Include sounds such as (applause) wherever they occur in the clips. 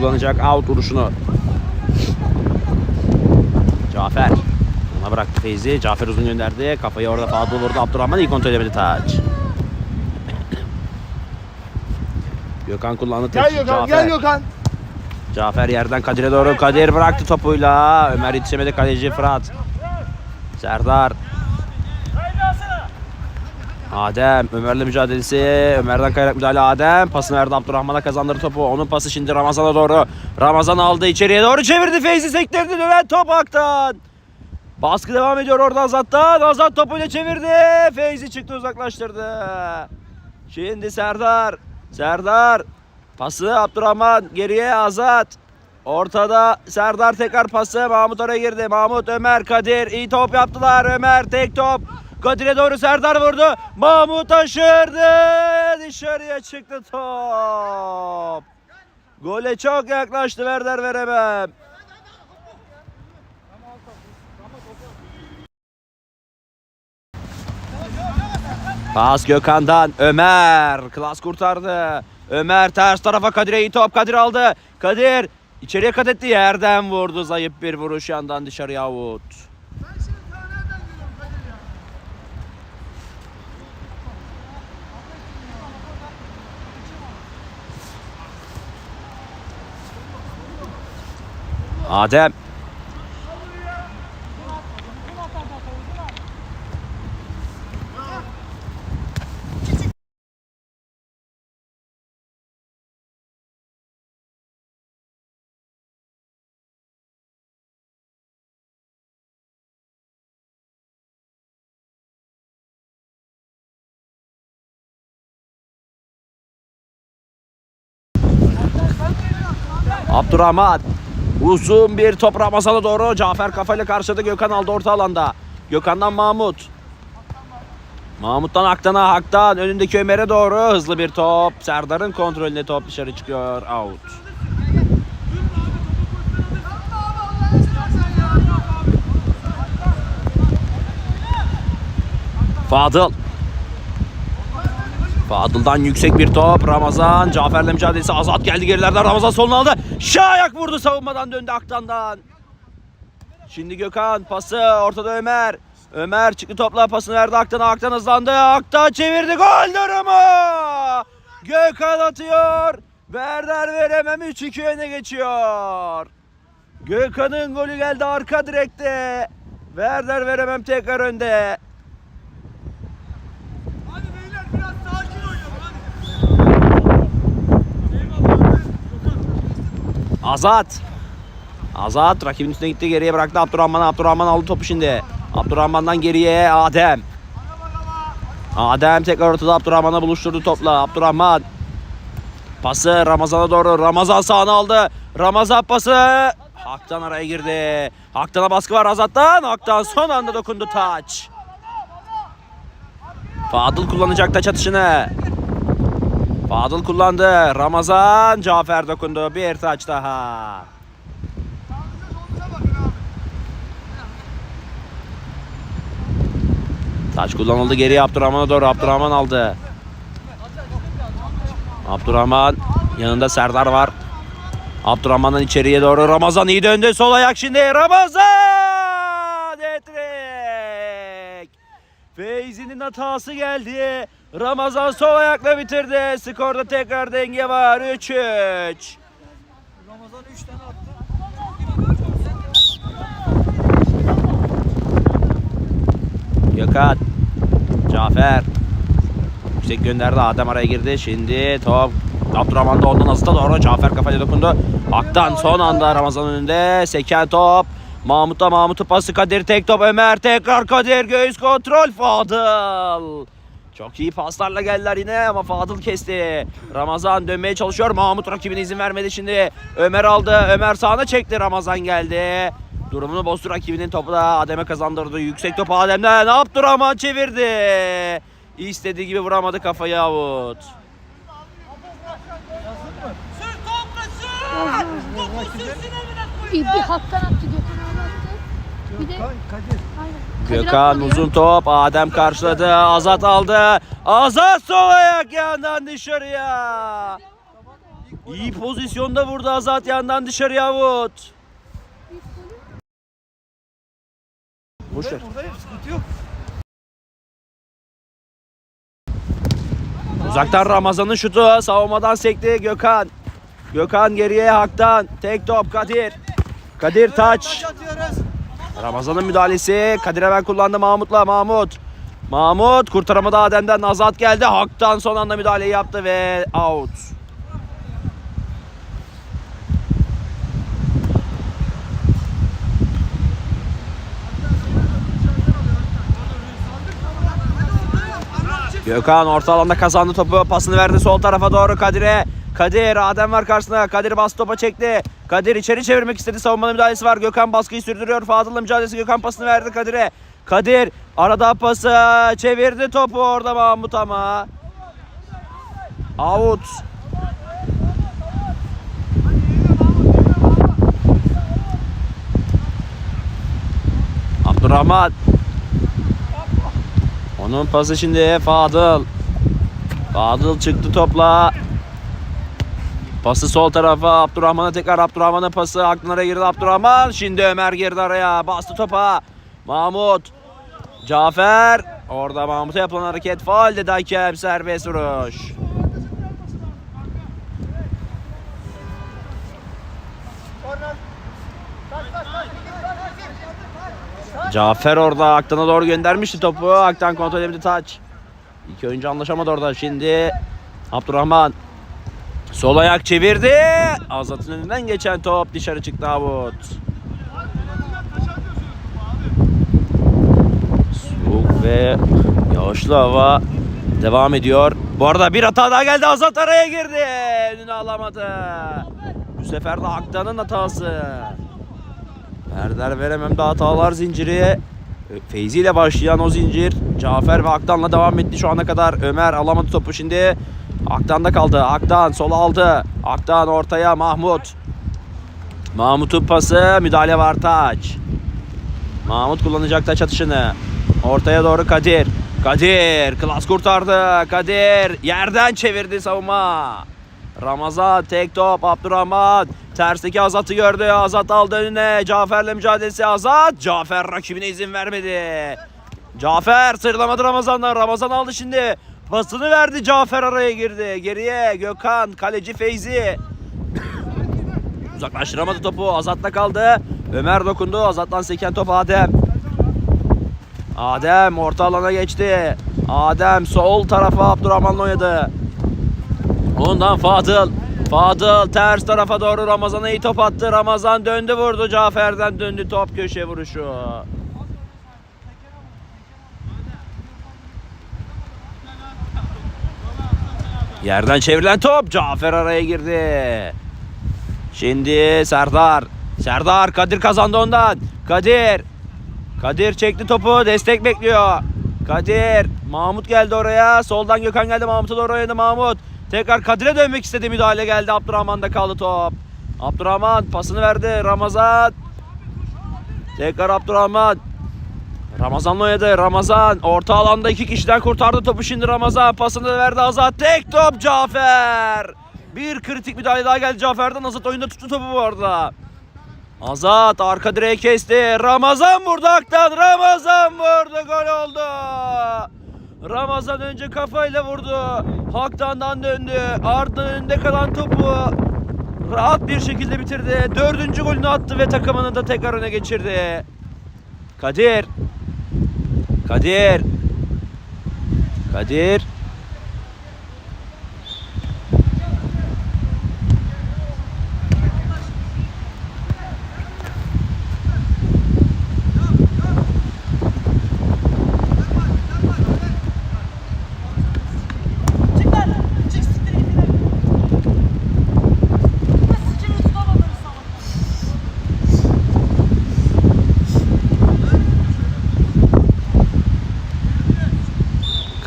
kullanacak out vuruşunu. Cafer. Ona bıraktı Feyzi. Cafer uzun gönderdi. Kafayı orada Fadıl vurdu. Abdurrahman iyi kontrol edemedi taç. (clears throat) Gökhan kullandı. Gel Gökhan, Cafer. gel Gökhan. Cafer yerden Kadir'e doğru. Kadir bıraktı topuyla. Ömer yetişemedi kaleci Fırat. Serdar. Adem Ömer'le mücadelesi. Ömer'den kayarak müdahale Adem. Pasını verdi Abdurrahman'a kazandırdı topu. Onun pası şimdi Ramazan'a doğru. Ramazan aldı içeriye doğru çevirdi. Feyzi sektirdi dönen top Aktan. Baskı devam ediyor orada Azat'tan. Azat topuyla çevirdi. Feyzi çıktı uzaklaştırdı. Şimdi Serdar. Serdar. Pası Abdurrahman geriye Azat. Ortada Serdar tekrar pası Mahmut oraya girdi. Mahmut Ömer Kadir iyi top yaptılar. Ömer tek top. Kadir'e doğru Serdar vurdu. Mahmut aşırdı. Dışarıya çıktı top. Gole çok yaklaştı Werder veremem. Pas Gökhan'dan Ömer. Klas kurtardı. Ömer ters tarafa Kadir'e iyi top. Kadir aldı. Kadir içeriye kat etti. Yerden vurdu. Zayıf bir vuruş yandan dışarıya out. Adem. Abdurrahman. Uzun bir top Ramazan'a doğru. Cafer kafayla karşıladı. Gökhan aldı orta alanda. Gökhan'dan Mahmut. Mahmut'tan Aktan'a, Hak'tan önündeki Ömer'e doğru hızlı bir top. Serdar'ın kontrolünde top dışarı çıkıyor. Out. Fadıl. Fadıl'dan yüksek bir top. Ramazan. Cafer'le mücadelesi. Azat geldi gerilerden. Ramazan soluna aldı. Şayak vurdu savunmadan döndü Aktan'dan. Şimdi Gökhan pası ortada Ömer. Ömer çıktı topla pasını verdi Aktan'a. Aktan hızlandı. Aktan çevirdi. Gol durumu. Gökhan atıyor. Werder veremem 3-2 öne geçiyor. Gökhan'ın golü geldi arka direkte. Werder veremem tekrar önde. Azat. Azat rakibin üstüne gitti geriye bıraktı Abdurrahman. Abdurrahman aldı topu şimdi. Abdurrahman'dan geriye Adem. Adem tekrar ortada Abdurrahman'la buluşturdu topla. Abdurrahman. Pası Ramazan'a doğru. Ramazan sağına aldı. Ramazan pası. Hak'tan araya girdi. Hak'tan'a baskı var Azat'tan. Hak'tan son anda dokundu taç. Fadıl kullanacak taç atışını. Fadıl kullandı. Ramazan Cafer dokundu. Bir taç daha. Taç kullanıldı geriye Abdurrahman'a doğru. Abdurrahman aldı. Abdurrahman yanında Serdar var. Abdurrahman'dan içeriye doğru Ramazan iyi döndü. Sol ayak şimdi Ramazan! Etrik! Feyzi'nin hatası geldi. Ramazan sol ayakla bitirdi. Skorda tekrar denge var. 3-3. Ramazan 3 tane attı. Gökhan. Cafer. Yüksek gönderdi. Adem araya girdi. Şimdi top Abdurrahman da ondan Azat'a doğru. Cafer kafayla dokundu. Hak'tan son anda Ramazan önünde. Seken top. Mahmut'a Mahmut'u pası Kadir tek top. Ömer tekrar Kadir göğüs kontrol. Fadıl. Çok iyi paslarla geldiler yine ama Fadıl kesti. Ramazan dönmeye çalışıyor. Mahmut rakibine izin vermedi şimdi. Ömer aldı. Ömer sağına çekti. Ramazan geldi. Durumunu bozdu rakibinin topu da Adem'e kazandırdı. Yüksek top Adem'den. Abdurrahman çevirdi. İstediği gibi vuramadı kafayı avut. Topu bir haktan attı attı. Bir de Kadir. aynen. Kadir Gökhan uzun top. Adem karşıladı. Azat aldı. Azat sol ayak yandan dışarıya. İyi pozisyonda vurdu Azat yandan dışarıya Avut. Boş ver. Buradayım sıkıntı yok. Uzaktan Ramazan'ın şutu savunmadan sekti Gökhan. Gökhan geriye Hak'tan. Tek top Kadir. Kadir taç. Taç atıyoruz. Ramazan'ın müdahalesi. Kadir hemen kullandı Mahmut'la Mahmut. Mahmut kurtaramadı Adem'den Azat geldi. Hak'tan son anda müdahaleyi yaptı ve out. Gökhan orta alanda kazandı topu. Pasını verdi sol tarafa doğru Kadir'e. Kadir Adem var karşısında. Kadir bas topa çekti. Kadir içeri çevirmek istedi. Savunmanın müdahalesi var. Gökhan baskıyı sürdürüyor. Fadıl'la mücadelesi Gökhan pasını verdi Kadir'e. Kadir arada pası çevirdi topu orada Mahmut ama. Out. Abdurrahman. Onun pası şimdi Fadıl. Fadıl çıktı topla. Pası sol tarafa Abdurrahman'a tekrar Abdurrahman'ın pası aklına girdi Abdurrahman. Şimdi Ömer girdi araya bastı topa. Mahmut. Cafer. Orada Mahmut'a yapılan hareket faal dedi hakem serbest vuruş. Cafer orada Aktan'a doğru göndermişti topu. Aktan kontrol edemedi taç. İki oyuncu anlaşamadı orada. Şimdi Abdurrahman sol ayak çevirdi. Azat'ın önünden geçen top dışarı çıktı Avut. Soğuk ve yağışlı hava devam ediyor. Bu arada bir hata daha geldi. Azat araya girdi. Önünü alamadı. Bu sefer de Aktan'ın hatası. Erdar veremem de hatalar zinciri. Feyzi ile başlayan o zincir Cafer ve Aktan'la devam etti şu ana kadar. Ömer alamadı topu şimdi. Aktan'da kaldı. Aktan sola aldı. Aktan ortaya Mahmut. Mahmut'un pası müdahale var taç. Mahmut kullanacak taç atışını. Ortaya doğru Kadir. Kadir klas kurtardı. Kadir yerden çevirdi savunma. Ramazan tek top Abdurrahman tersteki Azat'ı gördü Azat aldı önüne Cafer'le mücadelesi Azat Cafer rakibine izin vermedi Cafer sırlamadı Ramazan'dan Ramazan aldı şimdi pasını verdi Cafer araya girdi geriye Gökhan kaleci Feyzi uzaklaştıramadı topu Azat'la kaldı Ömer dokundu Azat'tan seken top Adem Adem orta alana geçti Adem sol tarafa Abdurrahman'la oynadı Ondan Fadıl. Fadıl ters tarafa doğru Ramazan'a iyi top attı. Ramazan döndü vurdu. Cafer'den döndü top köşe vuruşu. Yerden çevrilen top. Cafer araya girdi. Şimdi Serdar. Serdar Kadir kazandı ondan. Kadir. Kadir çekti topu. Destek bekliyor. Kadir. Mahmut geldi oraya. Soldan Gökhan geldi. Mahmut'a doğru oynadı Mahmut. Tekrar Kadir'e dönmek istedi. Müdahale geldi. Abdurrahman'da kaldı top. Abdurrahman pasını verdi. Ramazan. Tekrar Abdurrahman. Ramazan'la oynadı. Ramazan orta alanda iki kişiden kurtardı topu şimdi Ramazan. Pasını verdi Azat. Tek top Cafer. Bir kritik müdahale daha geldi Cafer'den. Azat oyunda tuttu topu bu arada. Azat arka direğe kesti. Ramazan vurdu Aktan. Ramazan vurdu. Gol oldu. Ramazan önce kafayla vurdu. Haktan'dan döndü. Ardından önünde kalan topu rahat bir şekilde bitirdi. Dördüncü golünü attı ve takımını da tekrar öne geçirdi. Kadir. Kadir. Kadir.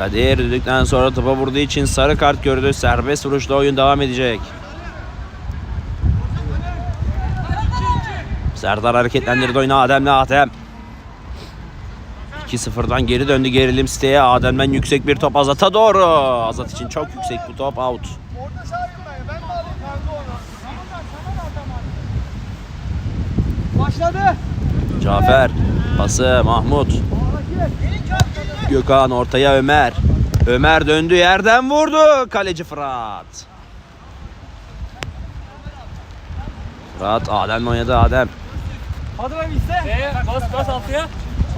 Kadir düdükten sonra topa vurduğu için sarı kart gördü. Serbest vuruşla oyun devam edecek. Serdar hareketlendirdi oyunu Adem'le Adem. 2-0'dan geri döndü gerilim siteye. Adem'den yüksek bir top Azat'a doğru. Azat için çok yüksek bu top out. Başladı. Cafer pası Mahmut. Gökhan ortaya Ömer. Ömer döndü yerden vurdu. Kaleci Fırat. Fırat Adem oynadı Adem. Hadi be bizde. Bas bas altıya.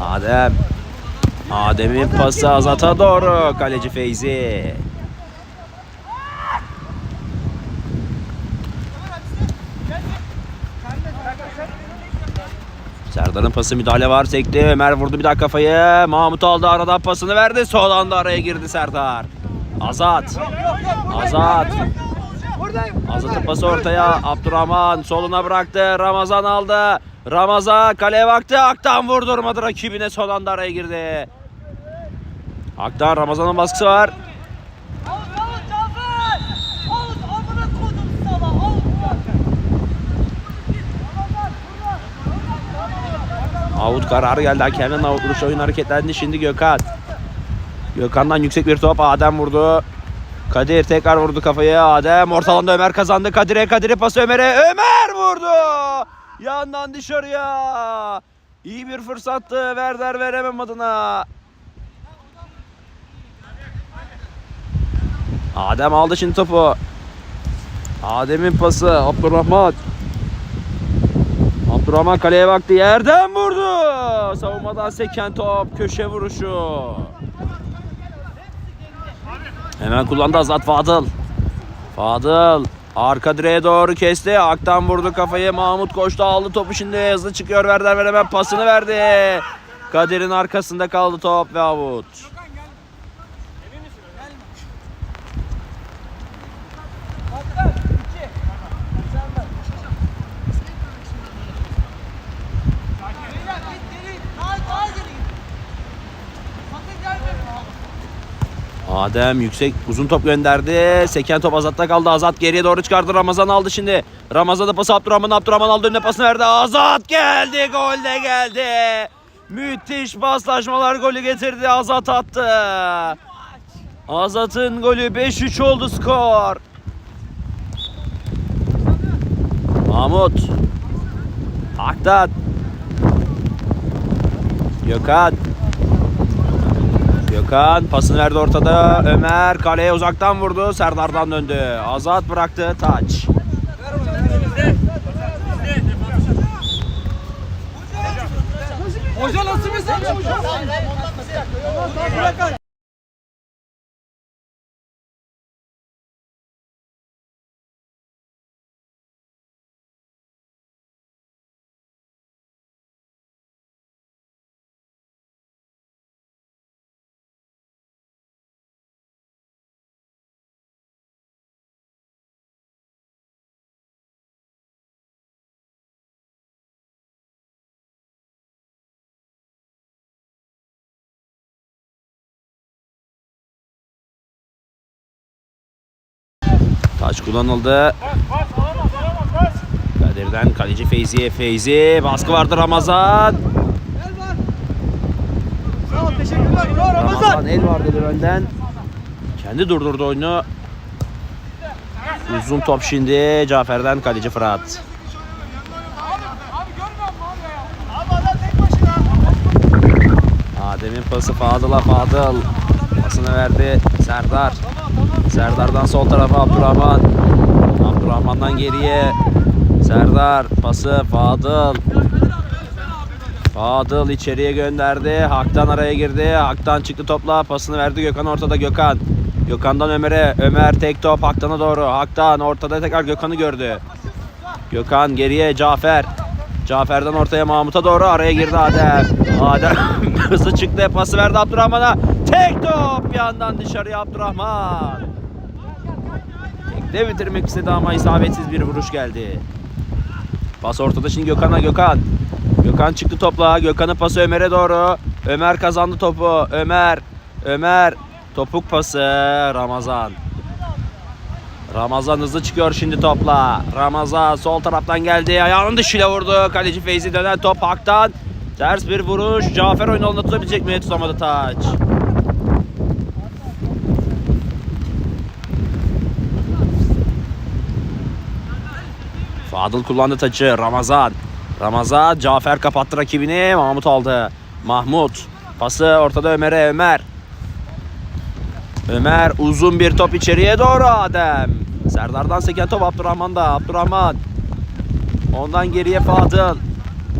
Adem. Adem'in pası Azat'a doğru. Kaleci Feyzi. Serdar'ın pası müdahale var tekli. Ömer vurdu bir daha kafayı. Mahmut aldı aradan pasını verdi. Sol anda araya girdi Serdar. Azat. Azat. Azat'ın pası ortaya. Abdurrahman soluna bıraktı. Ramazan aldı. Ramazan kaleye baktı. Aktan vurdurmadı rakibine. Son anda araya girdi. Aktan Ramazan'ın baskısı var. Avut kararı geldi. Hakemden avut vuruş oyun hareketlendi. Şimdi Gökhan. Gökhan'dan yüksek bir top. Adem vurdu. Kadir tekrar vurdu kafayı. Adem ortalanda Ömer kazandı. Kadir'e Kadir'e pası Ömer'e. Ömer vurdu. Yandan dışarıya. İyi bir fırsattı. Verder veremem adına. Adem aldı şimdi topu. Adem'in pası. Abdurrahman. Abdurrahman kaleye baktı. Yerden vurdu. Savunmadan seken top. Köşe vuruşu. Hemen kullandı Azat Fadıl. Fadıl arka direğe doğru kesti. Aktan vurdu kafayı. Mahmut koştu aldı topu şimdi. Hızlı çıkıyor Verder veremem pasını verdi. Kadir'in arkasında kaldı top ve avut. Adem yüksek uzun top gönderdi. Seken top Azat'ta kaldı. Azat geriye doğru çıkardı. Ramazan aldı şimdi. Ramazan'da pası Abdurrahman. Abdurrahman aldı önüne pasını verdi. Azat geldi. Gol de geldi. Müthiş paslaşmalar golü getirdi. Azat attı. Azat'ın golü 5-3 oldu skor. Mahmut. Aktan. Gökhan. Gökhan pasını verdi ortada. Ömer kaleye uzaktan vurdu. Serdar'dan döndü. Azat bıraktı. Taç. Hoca nasıl mesaj hoca? Taç kullanıldı. Kadir'den kaleci Feyzi'ye Feyzi. Baskı vardı Ramazan. Ramazan. El var dedi önden. Kendi durdurdu oyunu. Uzun top şimdi Cafer'den kaleci Fırat. Abi görmüyor musun abi ya? Abi adam tek başına. Adem'in pası Fadıl'a Fadıl. Pasını verdi Serdar. Serdar'dan sol tarafa Abdurrahman. Abdurrahman'dan geriye Serdar pası Fadıl. Fadıl içeriye gönderdi. Hak'tan araya girdi. Hak'tan çıktı topla. Pasını verdi Gökhan ortada Gökhan. Gökhan'dan Ömer'e. Ömer tek top Hak'tan'a doğru. Hak'tan ortada tekrar Gökhan'ı gördü. Gökhan geriye Cafer. Cafer'den ortaya Mahmut'a doğru araya girdi Adem. Adem (laughs) hızlı çıktı pası verdi Abdurrahman'a. Top yandan dışarıya Abdurrahman. Tekte bitirmek istedi ama isabetsiz bir vuruş geldi. Pas ortada şimdi Gökhan'a Gökhan. Gökhan çıktı topla. Gökhan'ın pası Ömer'e doğru. Ömer kazandı topu. Ömer. Ömer. Topuk pası Ramazan. Ramazan hızlı çıkıyor şimdi topla. Ramazan sol taraftan geldi. Ayağının dışıyla vurdu. Kaleci Feyzi dönen top Hak'tan. Ters bir vuruş. Cafer oyun alanında tutabilecek mi? Tutamadı taç. Fadıl kullandı taçı. Ramazan. Ramazan Cafer kapattı rakibini. Mahmut aldı. Mahmut. Pası ortada Ömer'e Ömer. Ömer uzun bir top içeriye doğru Adem. Serdar'dan seken top Abdurrahman'da. Abdurrahman. Ondan geriye Fadıl.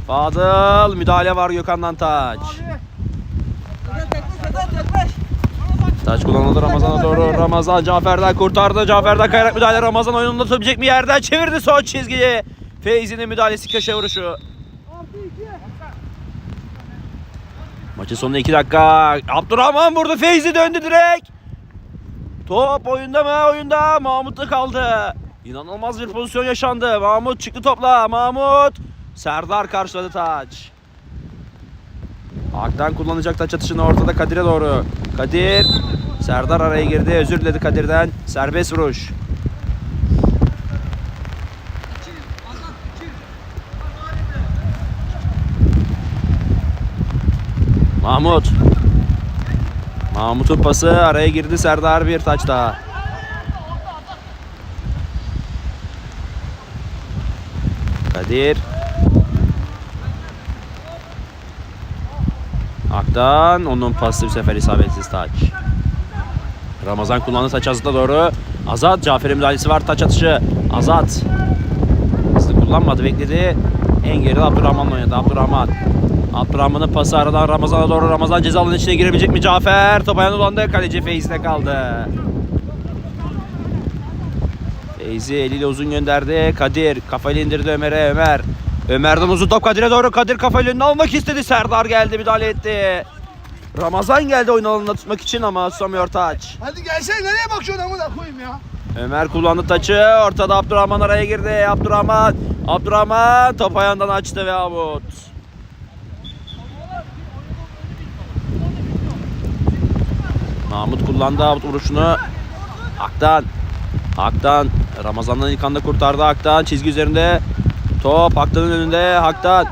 Fadıl müdahale var Gökhan'dan taç. Taç kullanıldı Ramazan'a doğru. Ramazan Cafer'den kurtardı. Cafer'den kayarak müdahale. Ramazan oyununda tutabilecek mi yerden çevirdi son çizgiyi. Feyzi'nin müdahalesi köşe vuruşu. Maçın sonunda 2 dakika. Abdurrahman vurdu. Feyzi döndü direkt. Top oyunda mı? Oyunda. Mahmut'ta kaldı. İnanılmaz bir pozisyon yaşandı. Mahmut çıktı topla. Mahmut. Serdar karşıladı taç. Aktan kullanacak taç atışını ortada Kadir'e doğru. Kadir. Serdar araya girdi. Özür diledi Kadir'den. Serbest vuruş. Mahmut. Mahmut'un pası araya girdi Serdar bir taç daha. Kadir. Aktan onun pası bu sefer isabetsiz taç. Ramazan kullandı taç Azat'a doğru. Azat Cafer'in müdahalesi var taç atışı. Azat. Hızlı kullanmadı bekledi. En geride Abdurrahman oynadı. Abdurrahman. Abdurrahman'ın pası aradan Ramazan'a doğru. Ramazan ceza alanının içine girebilecek mi Cafer? Top ayağına dolandı. Kaleci Feyz'de kaldı. Feyzi eliyle uzun gönderdi. Kadir kafayla indirdi Ömer'e. Ömer. Ömer'den uzun top Kadir'e doğru. Kadir kafayla önüne almak istedi. Serdar geldi müdahale etti. Ramazan geldi oyun alanında tutmak için ama tutamıyor taç. Hadi gelsene nereye bakıyorsun amına koyayım ya? Ömer kullandı taçı. Ortada Abdurrahman araya girdi. Abdurrahman. Abdurrahman top ayağından açtı ve avut. Mahmut kullandı avut vuruşunu. Aktan. Aktan. Ramazan'dan ilk anda kurtardı Aktan. Çizgi üzerinde. Top Aktan'ın önünde. Haktan.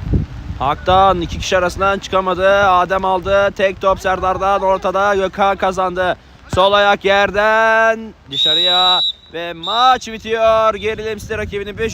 Haktan iki kişi arasından çıkamadı. Adem aldı. Tek top Serdar'dan ortada. Gökhan kazandı. Sol ayak yerden dışarıya ve maç bitiyor. Gerilim site rakibinin 5